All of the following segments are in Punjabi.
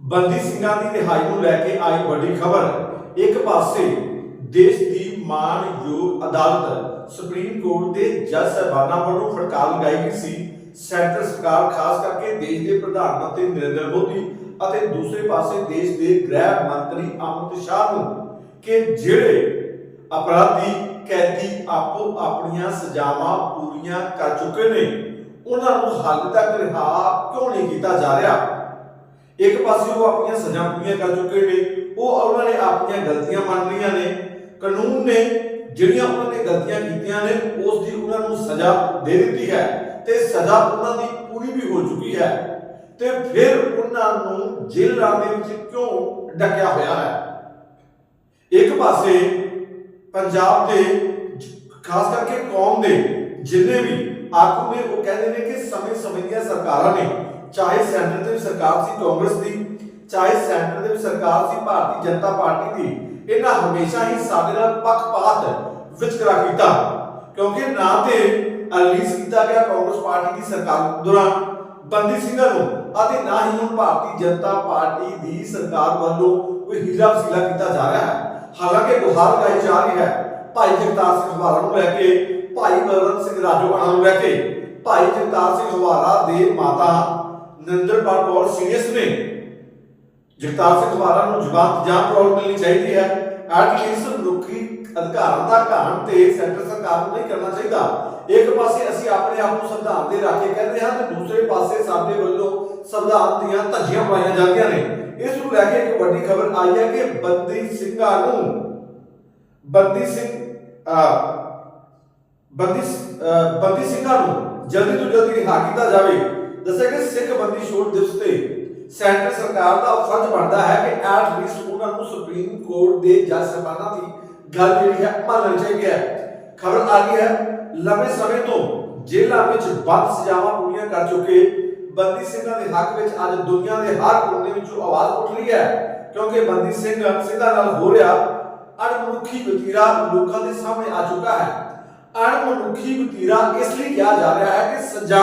ਬੰਦੀ ਸਿੰਘਾਂ ਦੀ ਰਿਹਾਈ ਨੂੰ ਲੈ ਕੇ ਆਈ ਵੱਡੀ ਖਬਰ। ਇੱਕ ਪਾਸੇ ਦੇਸ਼ ਦੀ ਮਾਣਯੋਗ ਅਦਾਲਤ ਸੁਪਰੀਮ ਕੋਰਟ ਦੇ ਜੱਜ ਸਾਹਿਬਾਨਾਂ ਵੱਲੋਂ ਫੜਕਾਲ ਲਗਾਈ ਗਈ ਸੀ। ਸੈਂਟਰ ਸਰਕਾਰ ਖਾਸ ਕਰਕੇ ਦੇਸ਼ ਦੇ ਪ੍ਰਧਾਨ ਮੰਤਰੀ ਨਰਿੰਦਰ ਮੋਦੀ ਅਤੇ ਦੂਸਰੇ ਪਾਸੇ ਦੇਸ਼ ਦੇ ਗ੍ਰਹਿ ਮੰਤਰੀ ਅਮਿਤ ਸ਼ਾਹ ਨੂੰ ਕਿ ਜਿਹੜੇ ਅਪਰਾਧੀ ਕੈਦੀ ਆਪੋ ਆਪਣੀਆਂ ਸਜ਼ਾਵਾਂ ਪੂਰੀਆਂ ਕਰ ਚੁੱਕੇ ਨੇ, ਉਹਨਾਂ ਨੂੰ ਹਾਲੇ ਤੱਕ ਰਿਹਾ ਕਿਉਂ ਨਹੀਂ ਕੀਤਾ ਜਾ ਰਿਹਾ? ਇੱਕ ਪਾਸੇ ਉਹ ਆਪਣੀਆਂ ਸਜ਼ਾ ਪੂਰੀਆਂ ਕਰ ਚੁੱਕੇ ਨੇ, ਉਹ ਉਹਨਾਂ ਨੇ ਆਪਣੀਆਂ ਗਲਤੀਆਂ ਮੰਨ ਲਈਆਂ ਨੇ। ਕਾਨੂੰਨ ਨੇ ਜਿਹੜੀਆਂ ਉਹਨਾਂ ਨੇ ਗਲਤੀਆਂ ਕੀਤੀਆਂ ਨੇ, ਉਸ ਦੀ ਉਹਨਾਂ ਨੂੰ ਸਜ਼ਾ ਦੇ ਦਿੱਤੀ ਹੈ ਤੇ ਸਜ਼ਾ ਉਹਨਾਂ ਦੀ ਪੂਰੀ ਵੀ ਹੋ ਚੁੱਕੀ ਹੈ ਤੇ ਫਿਰ ਉਹਨਾਂ ਨੂੰ ਜੇਲ੍ਹਾਂ ਦੇ ਵਿੱਚ ਕਿਉਂ ਡੱਕਿਆ ਹੋਇਆ ਹੈ? ਇੱਕ ਪਾਸੇ ਪੰਜਾਬ ਦੇ ਖਾਸ ਕਰਕੇ ਕੌਮ ਦੇ ਜਿੰਨੇ ਵੀ ਆਗੂ ਨੇ, ਉਹ ਕਹਿੰਦੇ ਨੇ ਕਿ ਸਮੇਂ ਸਮੇਂ ਦੀਆਂ ਸਰਕਾਰਾਂ ਨੇ ਚਾਹੇ ਸੈਂਟਰ ਦੇ ਵੀ ਸਰਕਾਰ ਸੀ, ਕਾਂਗਰਸ ਦੀ, ਚਾਹੇ ਸੈਂਟਰ ਦੇ ਵੀ ਸਰਕਾਰ ਸੀ, ਭਾਰਤੀ ਜਨਤਾ ਪਾਰਟੀ ਦੀ, ਇਹਨਾਂ ਹਮੇਸ਼ਾ ਹੀ ਸਾਡੇ ਨਾਲ ਪੱਖਪਾਤ ਵਿਚਕਰਾ ਕੀਤਾ। ਕਿਉਂਕਿ ਨਾ ਤੇ ਰਿਲੀਜ਼ ਕੀਤਾ ਗਿਆ ਕਾਂਗਰਸ ਪਾਰਟੀ ਦੀ ਸਰਕਾਰ ਦੌਰਾਨ ਬੰਦੀ ਸਿੰਘਾਂ ਨੂੰ, ਅਤੇ ਨਾ ਹੀ ਹੁਣ ਭਾਰਤੀ ਜਨਤਾ ਪਾਰਟੀ ਦੀ ਸਰਕਾਰ ਵੱਲੋਂ ਕੋਈ ਹੀਲਾ ਵਸੀਲਾ ਕੀਤਾ ਜਾ ਰਿਹਾ ਹੈ। ਹਾਲਾਂਕਿ ਗੁਹਾਰ ਗਾਈ ਜਾ ਰਹੀ ਹੈ। ਭਾਈ ਜਗਤਾਰ ਸਿੰਘ ਹਵਾਰਾ ਨੂੰ ਲੈ ਕੇ, ਭਾਈ ਬਲਵੰਤ ਸਿੰਘ ਰਾਜੋਆਣਾ ਨੂੰ ਲੈ ਕੇ, ਭਾਈ ਜਗਤਾਰ ਸਿੰਘ ਹਵਾਰਾ ਦੇ ਮਾਤਾ ਨਰਿੰਦਰਪਾਲ ਕੌਰ ਸੀਰੀਅਸ ਨੇ। ਜਗਤਾਰ ਸਿੰਘ ਹਵਾਰਾ ਨੂੰ ਜ਼ਬਾਨ ਜਾਂ ਪ੍ਰੋਲ ਮਿਲਣੀ ਚਾਹੀਦੀ ਹੈ। ਐਟਲੀਸਟ ਮਨੁੱਖੀ ਅਧਿਕਾਰਾਂ ਦਾ ਘਾਣ ਤੇ ਸੈਂਟਰ ਸਰਕਾਰ ਨੂੰ ਨਹੀਂ ਕਰਨਾ ਚਾਹੀਦਾ। ਇੱਕ ਪਾਸੇ ਅਸੀਂ ਆਪਣੇ ਆਪ ਨੂੰ ਸੰਵਿਧਾਨ ਦੇ ਰਾਖੇ ਕਹਿੰਦੇ ਹਾਂ ਤੇ ਦੂਸਰੇ ਪਾਸੇ ਸਾਡੇ ਵੱਲੋਂ ਸੰਵਿਧਾਨ ਦੀਆਂ ਧੱਜੀਆਂ ਪਾਈਆਂ ਜਾਂਦੀਆਂ ਨੇ। ਇਸ ਨੂੰ ਲੈ ਕੇ ਇੱਕ ਵੱਡੀ ਖਬਰ ਆਈ ਹੈ ਕਿ ਬੰਦੀ ਸਿੰਘਾਂ ਨੂੰ ਬੰਦੀ ਸਿੰਘ ਬੰਦੀ ਬੰਦੀ ਸਿੰਘਾਂ ਨੂੰ ਜਲਦੀ ਤੋਂ ਜਲਦੀ ਰਿਹਾ ਕੀਤਾ ਜਾਵੇ। ਦੱਸਿਆ ਕਿ ਸਿੱਖ ਬੰਦੀ ਛੋੜ ਦਿਵਸ ਤੇ ਸੈਂਟਰ ਸਰਕਾਰ ਦਾ ਫਰਜ਼ ਬਣਦਾ ਹੈ ਕਿ ਐਟ ਲੀਸਟ ਉਹਨਾਂ ਨੂੰ ਸੁਪਰੀਮ ਕੋਰਟ ਦੇ ਜੱਜ ਸਾਹਿਬਾਨਾਂ ਦੀ ਗੱਲ ਜਿਹੜੀ ਹੈ ਮੰਨਣੀ ਚਾਹੀਦੀ ਹੈ। ਖਬਰ ਆ ਰਹੀ ਹੈ, ਲੰਬੇ ਸਮੇਂ ਤੋਂ ਜੇਲ੍ਹਾਂ ਵਿੱਚ ਬੰਦ ਸਜ਼ਾਵਾਂ ਪੂਰੀਆਂ ਕਰ ਚੁੱਕੇ ਬੰਦੀ ਸਿੰਘਾਂ ਦੇ ਹੱਕ ਵਿੱਚ ਅੱਜ ਦੁਨੀਆ ਦੇ ਹਰ ਕੋਨੇ ਵਿੱਚੋਂ ਆਵਾਜ਼ ਉੱਠ ਰਹੀ ਹੈ ਕਿਉਂਕਿ ਬੰਦੀ ਸਿੰਘ ਸਿੰਘਾਂ ਨਾਲ ਹੋ ਰਿਹਾ ਅਣਮਨੁੱਖੀ ਵਤੀਰਾ ਲੋਕਾਂ ਦੇ ਸਾਹਮਣੇ ਆ ਚੁੱਕਾ ਹੈ। ਅਣਮਨੁੱਖੀ ਵਤੀਰਾ ਇਸ ਲਈ ਕਿਹਾ ਜਾ ਰਿਹਾ ਹੈ ਕਿ ਸਜਾ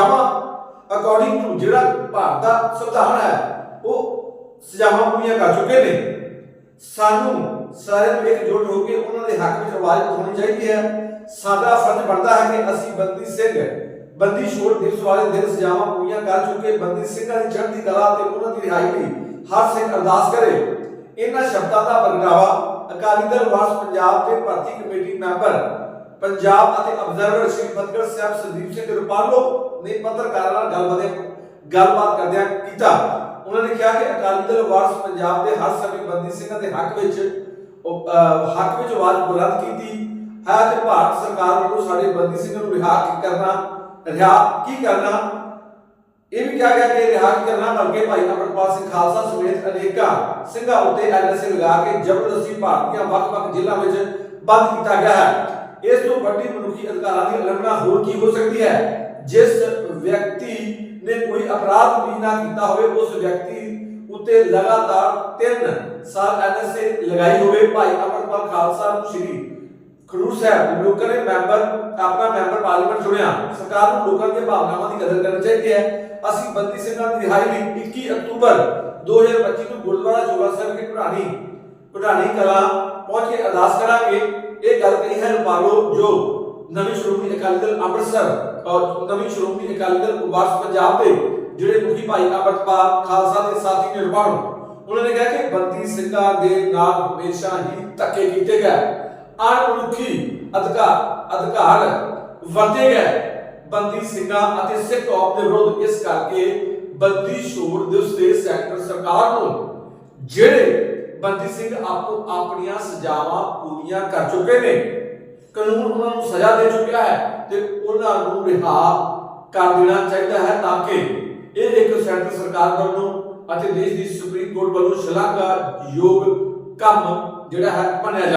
ਅਕੋਰਡਿੰਗ ਟੂ ਜਿਹੜਾ ਭਾਰਤ ਦਾ ਸੰਵਿਧਾਨ ਹੈ, ਉਹ ਸਜ਼ਾਵਾਂ ਪੂਰੀਆਂ ਕਰ ਚੁੱਕੇ ਨੇ। ਸਾਨੂੰ ਸਾਰੇ ਨੂੰ ਇਕਜੁੱਟ ਹੋ ਕੇ ਉਹਨਾਂ ਦੇ ਹੱਕ ਵਿੱਚ ਆਵਾਜ਼ ਉਠਾਉਣੀ ਚਾਹੀਦੀ ਹੈ। ਸਾਡਾ ਫਰਜ਼ ਬਣਦਾ ਹੈ ਕਿ ਅਸੀਂ ਬੰਦੀ ਸਿੰਘ, ਬੰਦੀ ਛੋੜ ਦਿਵਸ ਵਾਲੇ ਦਿਨ ਸਜ਼ਾਵਾਂ ਪੂਰੀਆਂ ਕਰ ਚੁੱਕੇ ਬੰਦੀ ਸਿੰਘਾਂ ਦੀ ਚੜ੍ਹਦੀ ਕਲਾ ਤੇ ਉਹਨਾਂ ਦੀ ਰਿਹਾਈ ਲਈ ਹਰ ਸਿੰਘ ਅਰਦਾਸ ਕਰੇ। ਇਹਨਾਂ ਸ਼ਬਦਾਂ ਦਾ ਪ੍ਰਗਟਾਵਾ ਅਕਾਲੀ ਦਲ ਵਾਰਸ ਪੰਜਾਬ ਦੇ ਭਰਤੀ ਕਮੇਟੀ ਮੈਂਬਰ ਪੰਜਾਬ ਅਤੇ ਅਬਜ਼ਰਵਰ ਸ਼੍ਰੀ ਫਤਿਹਗੜ੍ਹ ਸਾਹਿਬ ਸੰਦੀਪ ਸਿੰਘ ਰੁਪਾਲੋ ਨੇ ਪੱਤਰਕਾਰਾਂ ਨਾਲ ਗੱਲਬਾਤ ਗੱਲਬਾਤ ਕਰਦਿਆਂ ਕੀਤਾ। ਉਹਨਾਂ ਨੇ ਕਿਹਾ ਕਿ ਅਕਾਲੀ ਦਲ ਵਾਰਸ ਪੰਜਾਬ ਦੇ ਹਰ ਸਮੇਂ ਬੰਦੀ ਸਿੰਘਾਂ ਦੇ ਹੱਕ ਵਿੱਚ ਹੱਕ ਵਿੱਚ ਆਵਾਜ਼ ਬੁਲੰਦ ਕੀਤੀ। ਹੈ ਤੇ ਭਾਰਤ ਸਰਕਾਰ ਵੱਲੋਂ ਸਾਡੇ ਬੰਦੀ ਸਿੰਘਾਂ ਨੂੰ ਰਿਹਾ ਕਰਨਾ? ਰਿਹਾ ਕੀ ਕਰਨਾ? ਇਹ ਵੀ ਕਿਹਾ ਗਿਆ ਕਿ ਰਿਹਾ ਕਰਨਾ? ਬਲਕਿ ਭਾਈ ਅਮਰਪਾਲ ਸਿੰਘ ਖਾਲਸਾ ਸਮੇਤ ਅਨੇਕਾਂ ਸਿੰਘਾਂ ਉੱਤੇ ਐਨਐਸਏ ਲਗਾ ਕੇ ਜ਼ਬਰਦਸਤੀ ਭਾਰਤੀਆਂ ਵੱਖ-ਵੱਖ ਜ਼ਿਲ੍ਹਿਆਂ ਵਿੱਚ ਬੰਦ ਕੀਤਾ ਗਿਆ ਹੈ। ਇਸ ਤੋਂ ਵੱਡੀ ਮਨੁੱਖੀ ਅਧਿਕਾਰਾਂ ਦੀ ਉਲੰਘਣਾ ਹੋਰ ਕੀ ਹੋ ਸਕਦੀ ਹੈ ਜਿਸ ਵਿਅਕਤੀ ਨੇ ਕੋਈ ਅਪਰਾਧ ਵੀ ਨਾ ਕੀਤਾ ਹੋਵੇ ਉਸ ਵਿਅਕਤੀ ਉੱਤੇ ਲਗਾਤਾਰ 3 ਸਾਲ ਐਨਐਸਏ ਲਗਾਈ ਹੋਵੇ ਭਾਈ ਅਮਰਪਾਲ ਖਾਲਸਾ ਨੂੰ ਸ਼੍ਰੀ ਖਡੂਰ ਸਾਹਿਬ ਲੋਕਾਂ ਨੇ ਮੈਂਬਰ ਆਪਣਾ ਮੈਂਬਰ ਪਾਰਲੀਮੈਂਟ ਚੁਣਿਆ ਸਰਕਾਰ ਨੂੰ ਲੋਕਾਂ ਦੀਆਂ ਭਾਵਨਾਵਾਂ ਦੀ ਕਦਰ ਕਰਨੀ ਚਾਹੀਦੀ ਹੈ ਅਸੀਂ ਬੰਦੀ ਸਿੰਘਾਂ ਦੀ ਰਿਹਾਈ ਲਈ 21 ਅਕਤੂਬਰ 2025 ਨੂੰ ਗੁਰਦੁਆਰਾ ਚੋਲਾ ਸਾਹਿਬ ਦੀ ਢਾਣੀ ਢਾਣੀ ਕਲਾ ਪਹੁੰਚ ਕੇ ਅਰਦਾਸ ਕਰਾਂਗੇ ਇਹ ਗੱਲ ਕਹੀ ਹੈ, ਰੁਪਾਲੋ ਜੋ ਨਵੀਂ ਸ਼੍ਰੋਮਣੀ ਅਕਾਲੀ ਦਲ ਅੰਮ੍ਰਿਤਸਰ ਔਰ ਨਵੀਂ ਸ਼੍ਰੋਮਣੀ ਅਕਾਲੀ ਦਲ ਵਾਰਸ ਪੰਜਾਬ ਦੇ ਜਿਹੜੇ ਮੁਖੀ ਭਾਈ ਅਮਰਪਾਲ ਖਾਲਸਾ ਦੇ ਸਾਥੀ ਨੇ ਉਹਨਾਂ ਨੇ ਕਿਹਾ ਕਿ ਬੰਦੀ ਸਿੰਘਾਂ ਦੇ ਨਾਲ ਹਮੇਸ਼ਾ ਹੀ ਧੱਕੇ ਕੀਤੇ ਗਏ। ਅਣਮਨੁੱਖੀ ਅਧਿਕਾਰ ਅਧਿਕਾਰ ਵਰਤੇ ਗਏ। ਬੰਦੀ ਸਿੰਘਾਂ ਅਤੇ ਸਿੱਖ ਕੌਮ ਦੇ ਵਿਰੁੱਧ ਇਸ ਕਰਕੇ ਬੰਦੀ ਛੋੜ ਦਿਵਸ ਤੇ ਸੈਂਟਰ ਸਰਕਾਰ ਨੂੰ ਜਿਹੜੇ ਬੰਦੀ ਸਿੰਘ ਆਪੋ ਆਪਣੀਆਂ ਸਜ਼ਾਵਾਂ ਪੂਰੀਆਂ ਕਰ ਚੁੱਕੇ ਨੇ। ਕਾਨੂੰਨ ਉਹਨਾਂ ਨੂੰ ਸਜ਼ਾ ਦੇ ਚੁੱਕਿਆ ਹੈ ਤੇ ਉਹਨਾਂ ਨੂੰ ਰਿਹਾ ਕਰ ਦੇਣਾ ਚਾਹੀਦਾ ਹੈ ਤਾਂ ਕਿ ਇਹ ਇੱਕ ਸੈਂਟਰ ਸਰਕਾਰ ਵੱਲੋਂ ਅਤੇ ਦੇਸ਼ ਦੀ ਸੁਪਰੀਮ ਕੋਰਟ ਵੱਲੋਂ ਸ਼ਲਾਘਾਯੋਗ ਕੰਮ ਜਿਹੜਾ ਹੈ ਮੰਨਿਆ ਜਾ